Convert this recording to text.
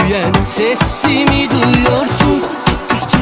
büyüyen sesimi duyuyorsun. Gittikçe